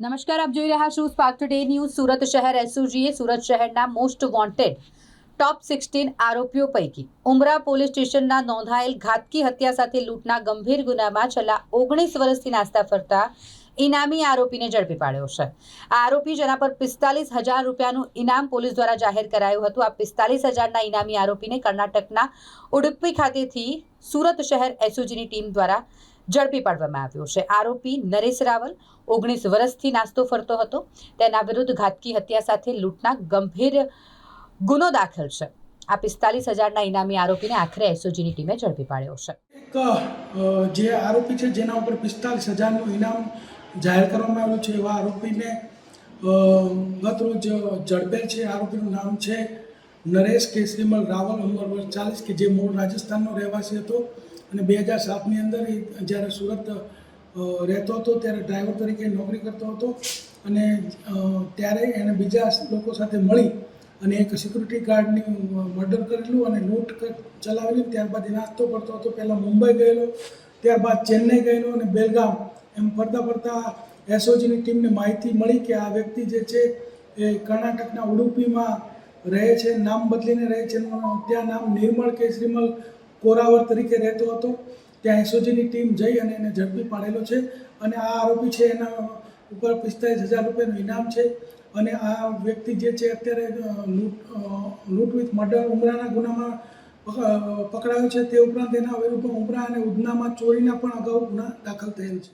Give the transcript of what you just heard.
નમસ્કાર, આપ જોઈ રહ્યા છો સ્પાર્ક ટુડે ન્યૂઝ સુરત શહેર એસઓજીએ સુરત શહેરના મોસ્ટ વોન્ટેડ ટોપ સિક્સટીન આરોપીઓ પૈકી ઉમરા પોલીસ સ્ટેશનના નોંધાયેલ ઘાતકી હત્યા સાથે લૂંટના ગંભીર ગુનામાં છેલ્લા ઓગણીસ વર્ષથી નાસ્તા ફરતા ઇનામી આરોપીને ઝડપી પાડ્યો છે. આ આરોપી જેના પર પિસ્તાલીસ હજાર રૂપિયાનું ઇનામ પોલીસ દ્વારા જાહેર કરાયું હતું. આ પિસ્તાલીસ હજારના ઇનામી આરોપીને કર્ણાટકના ઉડુપી ખાતેથી સુરત શહેર એસઓજીની ટીમ દ્વારા ઝડપી પાડવામાં આવ્યો છે. આરોપી નરેશ રાવલ ઓગણીસ વર્ષથી નાસ્તો ફરતો હતો. તેના વિરુદ્ધ ઘાતકી હત્યા સાથે લૂંટના ગંભીર ગુનો દાખલ છે. આ પિસ્તાલીસ હજારના ઇનામી આરોપીને આખરે એસઓજીની ટીમે ઝડપી પાડ્યો છે. એક જે આરોપી છે જેના ઉપર પિસ્તાલીસ હજારનું ઇનામ જાહેર કરવામાં આવ્યું છે એવા આરોપીને ગત રોજ ઝડપેલ છે. આરોપીનું નામ છે નરેશ કેસરીમલ રાવલ, ઉંમર ચાલીસ કે જે મૂળ રાજસ્થાનનો રહેવાસી હતો. અને બે હજાર સાતની અંદર એ જ્યારે સુરત રહેતો હતો ત્યારે ડ્રાઈવર તરીકે નોકરી કરતો હતો અને ત્યારે એને બીજા લોકો સાથે મળી અને એક સિક્યુરિટી ગાર્ડની મર્ડર કરેલું અને લૂંટ ચલાવેલી. ત્યારબાદ એ નાસ્તો કરતો હતો. પહેલાં મુંબઈ ગયેલો, ત્યારબાદ ચેન્નઈ ગયેલો અને બેલગામ. એમ ફરતા ફરતા એસઓજીની ટીમને માહિતી મળી કે આ વ્યક્તિ જે છે એ કર્ણાટકના ઉડુપીમાં રહે છે, નામ બદલીને રહે છે. ત્યાં નામ નિર્મળ કેસરીમલ કોરાવર તરીકે રહેતો હતો. ત્યાં એસઓજીની ટીમ જઈ અને એને ઝડપી પાડેલો છે અને આ આરોપી છે એના ઉપર પિસ્તાલીસ હજાર રૂપિયાનું ઇનામ છે અને આ વ્યક્તિ જે છે અત્યારે લૂંટ લૂંટ વિથ મર્ડર ઉમરાના ગુનામાં પકડાયો છે. તે ઉપરાંત એના વિરુદ્ધ ઉમરા અને ઉધનામાં ચોરીના પણ અગાઉ ગુના દાખલ થયેલ છે.